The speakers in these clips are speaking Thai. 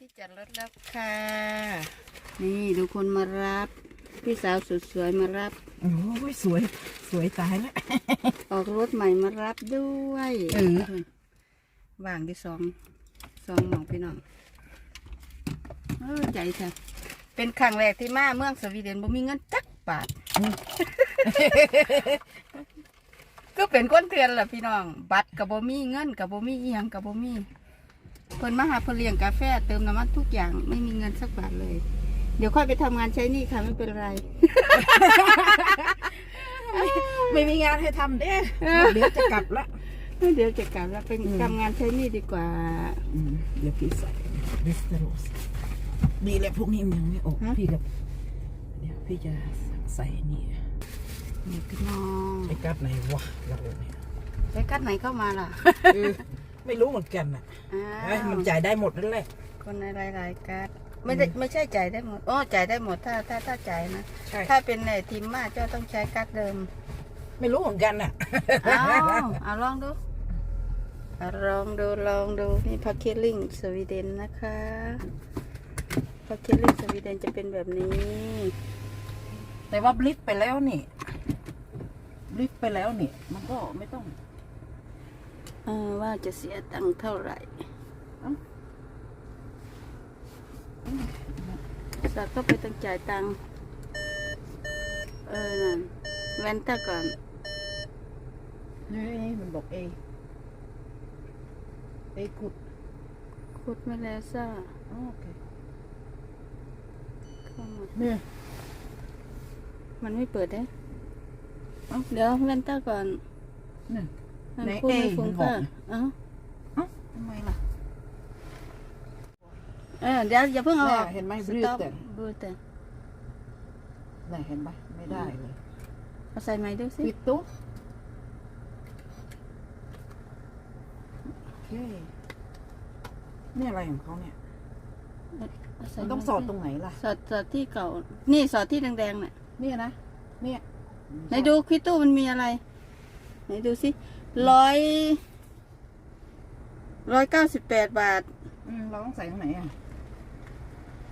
ที่จอดรถแล้วค่ะ นี่ดูคนมารับ พี่สาวสุดสวยมารับ โอ้ยสวย สวยตายแล้ว ออกรถใหม่มารับด้วยเออ ว่างที่สองสองหมองพี่น้องเออใจแท้เป็นครั้งแรกที่มาเมืองสวีเดนบ่มีเงินจักบาท ก็เป็นคนเตือนแหละพี่น้อง บัตรกับบ่มีเงินกับบ่มีอีหยังกับบ่มี เพิ่นมาหาเพิ่นเลี้ยงกาแฟเติมน้ำมันทุกอย่างไม่มีเงินสักบาทเลย เดี๋ยวค่อยไปทำงานใช้หนี่ค่ะไม่เป็นไร ไม่มีงานให้ทำเด้เดี๋ยวจะกลับละเดี๋ยวจะกลับแล้วเป็นอืมทำงานใช้หนี่ดีกว่า อืมเดี๋ยวพี่ใส่วิสเตอร์โรสดีแหละพวกนี้มันยังไม่ออกฮะ พี่กับเดี๋ยวพี่จะใส่นี่นี่พี่น้องไอ้กัดไหนวะเราเนี่ยใช้กัดไหนเข้ามาล่ะเออ ไม่รู้เหมือนกันอะอ้าเอ้ยมันวจ่ายได้หมดนั่นแหละ คนในรายๆกัดไม่ได้ไม่ใช่จ่ายได้หมดอ๋อจ่ายได้หมดถ้าถ้าถ้าจ่ายนะ ใช่ ถ้าเป็นในทีมมาเจ้าต้องใช้กัดเดิม ไม่รู้เหมือนกันอะ เอาเอาลองดูเอาลองดู ลองดู นี่พักเคลลิงสวีเดนนะคะพักเคลลิงสวีเดนจะเป็นแบบนี้ แต่ว่าบลิฟไปแล้วนี่บลิฟไปแล้วนี่ มันก็ไม่ต้องเออ ว่าจะเสียตังค์เท่าไหร่เอ้าสักก็ไปต้องจ่ายตังค์เออนั่นแวนต้าก่อนเฮ้ยมันบอกเอเอขุดคุดไม่แล้วซ่าอ๋อโอเคเข้ามาเนี่ยมันไม่เปิดได้เอ้าเดี๋ยวแวนต้าก่อนเนี่ ยมันไหนพูดไม่เอ้ยฟุ้งมันบอกค่ะนะเอ้าเอ้าทำไมล่ะเออเดี๋ยวอย่าเพิ่งเอาออกเห็นไหมสบลูต็อปแต่บลูแต่น่ะเห็นไหมไม่ได้เลยเอาใส่ไม้ดูสิปิดตู้โอเคนี่อะไรของเขาเนี่ยเอาใส่มันต้องไม้สอดตรงไหนล่ะ สอดสอดที่เก่า นี่สอดที่แดงๆน่ะเนี่ยนะ เนี่ยไหนดูควิตตู้มันมีอะไร ไหนดูสิ ร้อยร้อยเก้าสิบแปดบาท อืมเราต้องใส่ตรงไหนอะ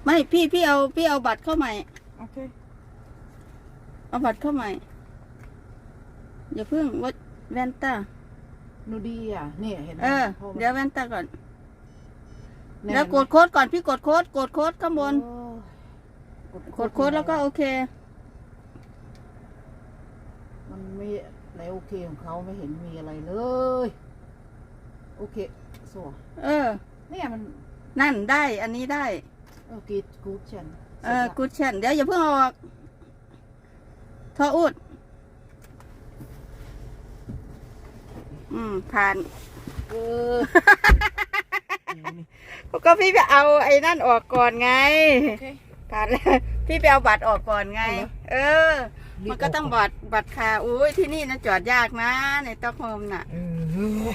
ไม่พี่พี่เอาพี่เอาบัตรเข้าใหม่ โอเค เอาบัตรเข้าใหม่ อย่าเพิ่งวัดแวนต้านูดีอะเนี่ยเห็นไหมเออพราะมันเดี๋ยวแวนต้าก่อนแน่นแล้วกดโค้ดก่อนพี่กดโค้ดกดโค้ดข้างบน โอ้ยกดโค้ดแล้วก็โอเค มันไม่ ในโอเคของเขาไม่เห็นมีอะไรเลย โอเคสวยเออ เนี่ยมันนั่นได้ อันนี้ได้ เออกีดกูดฉันเออกูเชนเดี๋ยวอย่าเพิ่งเอาออกทออุด อืมผ่านเออก็พี่ไปเอาไอ้นั่นออกก่อนไงโอเคผ่านแล้วพี่ไปเอาบัตรออกก่อนไง เอาเหรอเออ มันก็ต้องบัตรบัตรคาอุ้ยที่นี่นะจอดยากนะ ในต็อกโฮมน่ะเออ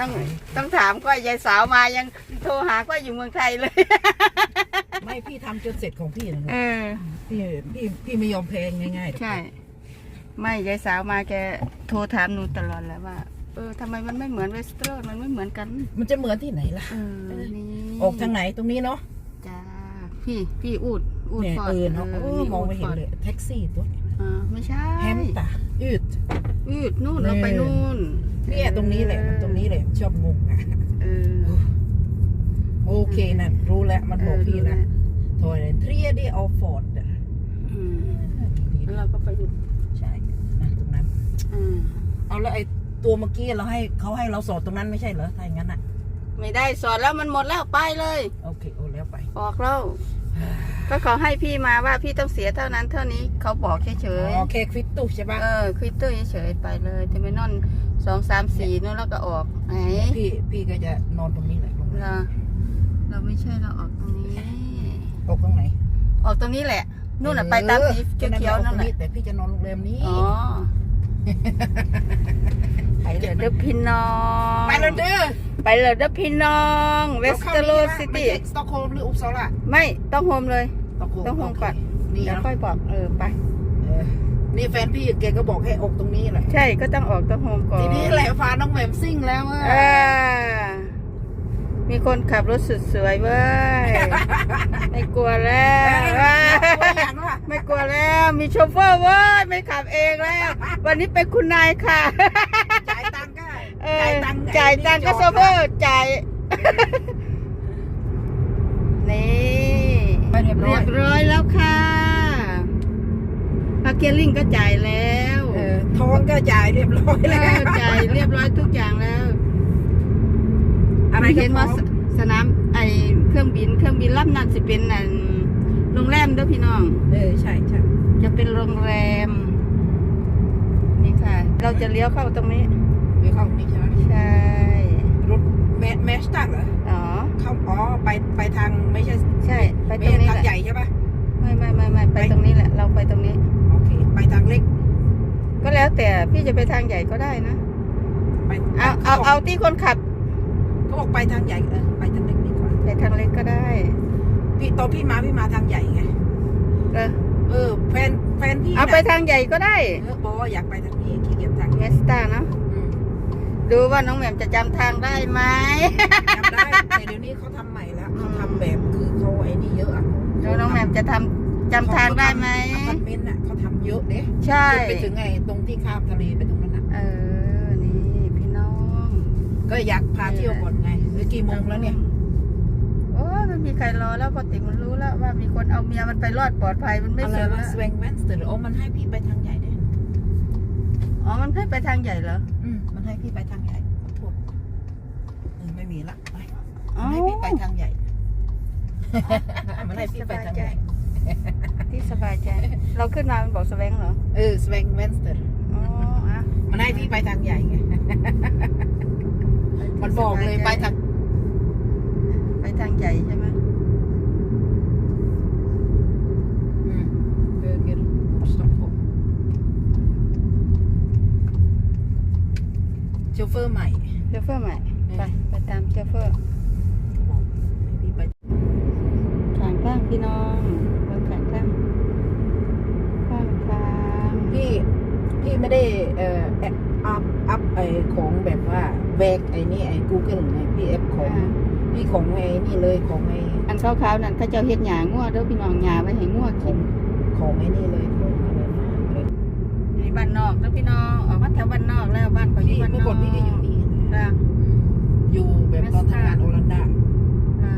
ต้องต้องถามก้อยยายสาวมายังโทรหาก้อยอยู่เมืองไทยเลยไม่พี่ทำจนเสร็จของพี่นะเออพี่พี่พี่ไม่ยอมแพงง่ายๆหรอกใช่ ไม่ยายสาวมาแกโทรถามหนูตลอดแล้วว่า เออทำไมมันไม่เหมือนเวสเทิร์นมันไม่เหมือนกันมันจะเหมือนที่ไหนล่ะ เออนี่ออกทางไหนตรงนี้เนาะจ้าพี่พี่อูดอูดเนี่ยฟอร์ดเออเนาะเออมองไม่เห็นเลยแท็กซี่ตัวนี้ อ่าไม่ใช่แฮมตาอืด อืดนู่นเราไปนู่นเนี่ยตรงนี้แหละมันตรงนี้แหละชอบงงอะเออโอเคนะรู้แล้วมันบอกพี่เออแล้วทอยเทรียดีออฟฟอร์ดอืมแล้วเราก็ไปอยู่ใช่นะตรงนั้นอืมเอาแล้วไอ้ตัวเมื่อกี้เราให้เขาให้เราสอดตรงนั้นไม่ใช่เหรอถ้าอย่างนั้นอะ ไม่ได้สอนแล้วมันหมดแล้วไปเลย โอเคโอ้แล้วไปบอกแล้วก็เขาให้พี่มาว่าพี่ต้องเสียเท่านั้นเท่านี้เขาบอกเฉอ๋ยอแค่ควิดตู้ใช่ๆปะเออควิตเตอร์เฉยๆไปเลยเทอร์มินอลสองสามสี่นู่นแล้วก็ออกไหนพี่พี่ก็จะนอนตรงนี้แหละลงมาเราเราไม่ใช่เราออกตรงนี้ ตกตรงไหนออกตรงนี้แหละนู่นน่ะไปตามสีเขียวๆนั่นแหละแต่พี่จะนอนโรงแรมนี้ อ๋อ ไปเลยเด้อพี่น้อง ไปแล้วเด้อไปเลยเด้อพี่น้องเวสเทโรซิตี้สต็อกโฮล์มหรืออุปสาระไม่ต้องโฮมเลยสต็อกโฮล์มต้องโฮมก่อนนี่เดี๋ยวนะค่อยบอกเออไปเออนี่แฟนพี่แกก็บอกให้ออกตรงนี้แหละใช่ก็ต้องออกต้องโฮมก่อนทีนี้แหละฟ้าน้องแหม่มซิ่งแล้วอะเออมีคนขับรถสุดสวยเว้ยไม่กลัวแล้วว้ายอย่างว่าไม่กลัวแล้วมีโชเฟอร์เว้ยไม่ขับเองแล้ว วันนี้เป็นคุณนายค่ะ จ่ายตังค์ก็เออจ่ายตังค์จ่ายตังค์ก็โชเฟอร์จ่าย นี่ไปเรียบร้เรีอยยบร้อยแล้วค่ะพาเกลลิ่งก็จ่ายแล้วเออทองก็จ่ายเรียบร้อยเอแล้วอจ่ายเรียบร้อยทุกอย่างแล้วอะไรก็เห็นพร้ว่าอมสสนามไอเครื่องบิน เครื่องบินลำนั้นสิเป็นอันโรงแรมเด้อพี่น้อง เออใช่ใช่จะเป็นโรงแรมนี่ค่ะ เราจะเลี้ยวเข้าตรงนี้เดี๋ยวเข้าตรงนี้ใช่ไหมใช่รถแมแมสตักเหรออ๋อเข้าอ๋อไปไปทางไม่ใช่ใช่ ไปไม่ตรงใช่นี้ทางแหใหละญ่ใช่ปะไม่ไม่ไม่ไม่ไปตรงนี้แหละ เราไปตรงนี้โอเคไปทางเล็ก ก็แล้วแต่พี่จะไปทางใหญ่ก็ได้นะไปเอาเอาบกเอาที่คนขับเขาบอกไปทางใหญ่เออไปทางเล็กดีกว่าไปทางเล็กก็ได้ พี่ตอนพี่มาพี่มาทางใหญ่ไงเออ เออแฟนแฟนพี่เอาไปน่ะทางใหญ่ก็ได้เออบอกว่าอยากไปทางนี้ขี้เกียจทางเมนี้สตาเนาะอืมดูว่าน้องแหม่มจะจำทางได้ไหม จำได้แต่เดี๋ยวนี้เขาทำใหม่แล้วเขาทำแบบคือเขาไอ้นี่เยอะอะดูน้องแหม่มจะทำจำทางได้ไหม อพาร์ตเมนต์อะเขาทำเยอะเด้ใช่ จนไปถึงไอ้ตรงที่ข้ามทะเลไปตรงนั้นอะเออ นี่พี่น้องก็อยากพาเที่ยวก่อนไงหรือกี่โมงแล้วเนี่ย โอ้ยไม่มีใครรอแล้วพอติมันรู้ แล้วว่ามีคนเอาเมียมันไปรอดปลอดภัยมันไม่อะไรสนวะแล้วสวงแวนสเตอร์โอ้มันให้พี่ไปทางใหญ่เด้อ๋อมันให้ไปทางใหญ่เหรออืมมันให้พี่ไปทางใหญ่ขอโทษเออไม่มีละไปอ๋อมันให้พี่ไปทางใหญ่มันให้พี่ไปทางใหญ่ที่สบายใจ เราขึ้นมามันบอกสแวงเหรอเออสวงแวนสเตอร์อ๋ออะมันให้พี่ไปทางใหญ่ไงมันบอกเลยไปทางไปทางใหญ่ใช่ไหม อืมเออเกลสต็อกโโชเฟอร์ใหม่เชฟเฟอร์ใหม่ไปไปตามเชฟเฟอร์บอกให้พี่ไปขางข้างพี่น้องรถขางข้างข้างทางพี่พี่ไม่ได้เอ่อแอปอัพอัพไอของแบบว่าแบกไอ้นี่ไอ้ Google ไงพี่แอปของอ่าพี่ของไอ้นี่เลยของไอ้อันขาวๆนั่นเขาเจ้าเฮ็ดหยางัวเด้อพี่น้องหยาไว้ให้งัวขกิอนงของไอ้นี่เลยของอะไรนะเลย นี่ บ้านนอกเด้อพี่น้องออกมาแถวบ้านนอกแล้วบ้านเขาอยู่พี่บ้านนเมื่ออกก่อนพี่ก็อยู่นี่จ้ะอยู่แบบตอนทำงานโอลันดาจ้ะ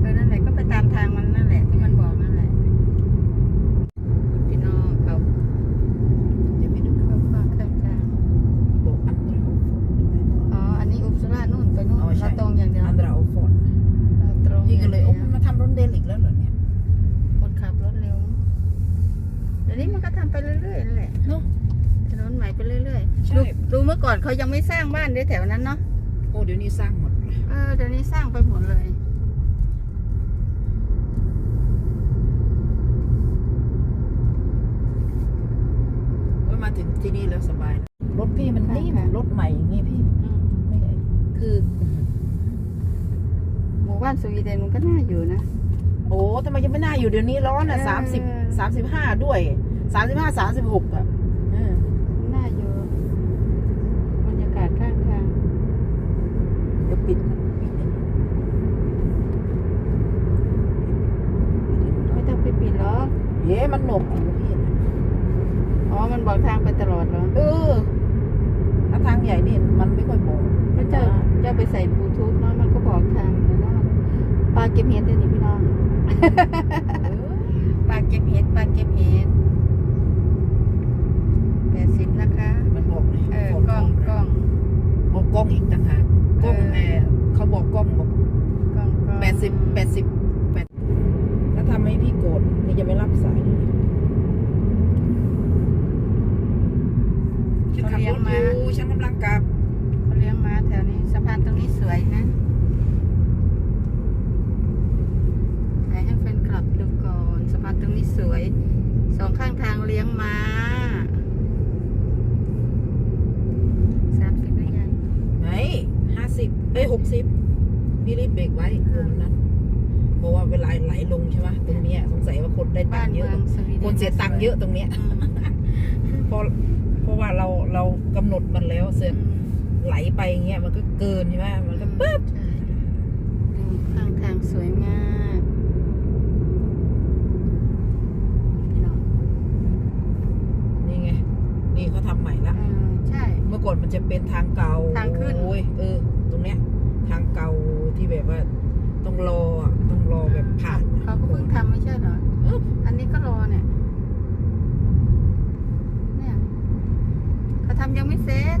เออนั่นแหละก็ไปตามทางมันนั่นแหละที่มันบอก อก่อนเขายังไม่สร้างบ้านด้วยแถวนั้นเนาะโอ้เดี๋ยวนี้สร้างหมดเลยเออเดี๋ยวนี้สร้างไปหมดเลยโอ้ยมาถึงที่นี่แล้วสบายแล้วรถพี่มันนิ่มรถใหม่อย่างงี้พี่ไม่ใช่คือ หมู่บ้านสวีเดนมันก็น่าอยู่นะ โอ้ทำไมยังไม่น่าอยู่เดี๋ยวนี้ร้อนอะเออสามสิบสามสิบห้าด้วยสามสิบห้าสามสิบหกอะเออ น่าอยู่บรรยากาศข้างทาง เดี๋ยวปิดนะปิดนะ ไม่ต้องไปปิดหรอก เย้มันหนกอยู่พี่นะอ๋อ มันบอกทางไปตลอดเหรอเออถ้าทางใหญ่นี่มันไม่ค่อยบอกก็เจ้าเจ้าไปใส่บลูทูธเนาะมันก็บอกทางนะเนาะปลาเก็บเห็ดเดี๋ยวนี้พี่น้องเออปลาเก็บเห็ดปลาเก็บเห็ดแปดสิบนะคะ มันบอกเลยเออกล้องกล้องบอกกล้องอีกต่างหากกล้องเออแอร์เขาบอกกล้องบอกกล้องกล้องแปดสิบแปดสิบแปดถ้าทำให้พี่โกรธพี่จะไม่รับสายเลยนะฉันขับรถอยู่ ฉันกำลังกลับเขาเลี้ยงม้าแถวนี้สะพานตรงนี้สวยนะไหนให้แฟนคลับดูก่อนสะพานตรงนี้สวย สองข้างทางเลี้ยงม้าสามสิบแล้วยังไหนห้าสิบเอ้ยหกสิบพี่รีบเบรกไว้ตรงนั้นเพราะว่าเวลาไหลลงใช่ไหมตรงเนี้ยสงสัยว่าคนได้ตับ้างนค์เยเมือะองสวีเดนคนเสียตังค์เยอะตรงเนี้ยอืมเพราะเพ ราะว่าเราเรากำหนดมันแล้วเสร็จอืมไหลไปอย่างเงี้ยมันก็เกินใช่ไหมมันก็ปึ๊บใช่ดูข้างทางสวยงามพี่น้องนี่ไง นี่เขาทำใหม่ละเออใช่ เมื่อก่อนมันจะเป็นทางเก่าทางขึ้นโอ้ยเออ ตรงเนี้ย ทางเก่าที่แบบว่าต้องรออะต้องรอแบบผ่านอะเขาก็เพิ่งทำไม่ใช่เหรอเอออันนี้ก็รอเนี่ยเนี่ย เขาทำยังไม่เสร็จ